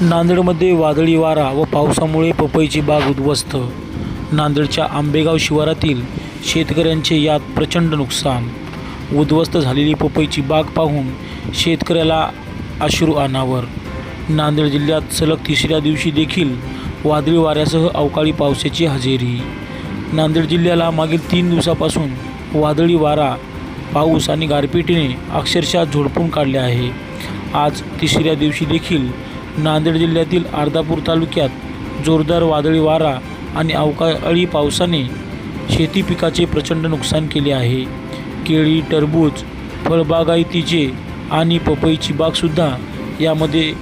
नांदेडमध्ये वादळी वारा व पावसामुळे पपईची बाग उद्ध्वस्त. नांदेडच्या आंबेगाव शिवारातील शेतकऱ्यांचे यात प्रचंड नुकसान. उद्ध्वस्त झालेली पपईची बाग पाहून शेतकऱ्याला अश्रू अनावर. नांदेड जिल्ह्यात सलग तिसऱ्या दिवशी देखील वादळी वाऱ्यासह अवकाळी पावसाची हजेरी. नांदेड जिल्ह्याला मागील तीन दिवसापासून वादळी वारा पाऊस आणि गारपिटीने अक्षरशः झोडपून काढले आहे. आज तिसऱ्या दिवशी देखील नांदेड जिल्ह्यातील अर्धापूर तालुक्यात जोरदार वादळी वारा आणि अवकाळी पावसाने शेती पिकाचे प्रचंड नुकसान केले आहे. केळी टरबूज फळबागायतीचे आणि पपईची बागसुद्धा यामध्ये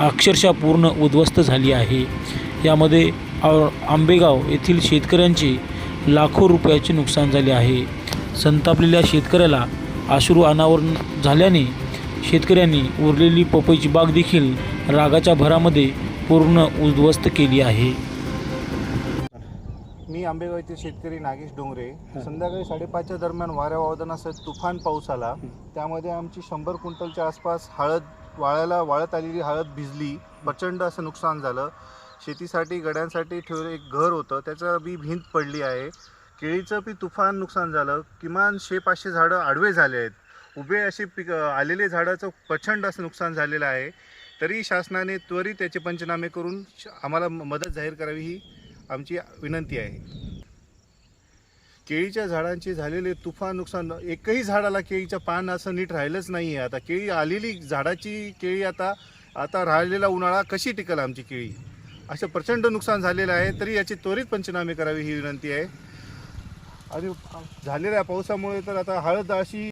अक्षरशः पूर्ण उद्ध्वस्त झाली आहे. यामध्ये आंबेगाव येथील शेतकऱ्यांचे लाखो रुपयाचे नुकसान झाले आहे. संतापलेल्या शेतकऱ्याला अश्रू अनावरण झाल्याने शेतकऱ्यांनी उरलेली पपईची बाग देखील रागाच्या भरामध्ये पूर्ण उद्ध्वस्त केली आहे. मी आंबेगाव येथील शेतकरी नागेश डोंगरे. संध्याकाळी साडेपाचच्या दरम्यान वाऱ्या वादनासह तुफान पाऊस आला. त्यामध्ये आमची शंभर क्विंटलच्या आसपास हळद वाळ्याला वाळत आलेली हळद भिजली. प्रचंड असं नुकसान झालं. शेतीसाठी गड्यांसाठी ठेवलं एक घर होतं. त्याचं बी भिंत पडली आहे. केळीचं बी तुफान नुकसान झालं. किमान शे पाचशे झाडं आडवे झाले आहेत. उभे असे पिक आलेले झाडाचं प्रचंड असं नुकसान झालेलं आहे. तरी शासनाने त्वरित त्याचे पंचनामे करून श- आम्हाला म- मदत जाहीर करावी ही आमची विनंती आहे. केळीच्या झाडांचे झालेले तुफान नुकसान एकही झाडाला केळीचं पान असं नीट राहिलंच नाही आहे आता केळी आलेली झाडाची केळी आता आता राहिलेला उन्हाळा कशी टिकल आमची केळी? असं प्रचंड नुकसान झालेलं आहे तरी याची त्वरित पंचनामे करावे ही विनंती आहे. आणि झालेल्या पावसामुळे तर आता हळद अशी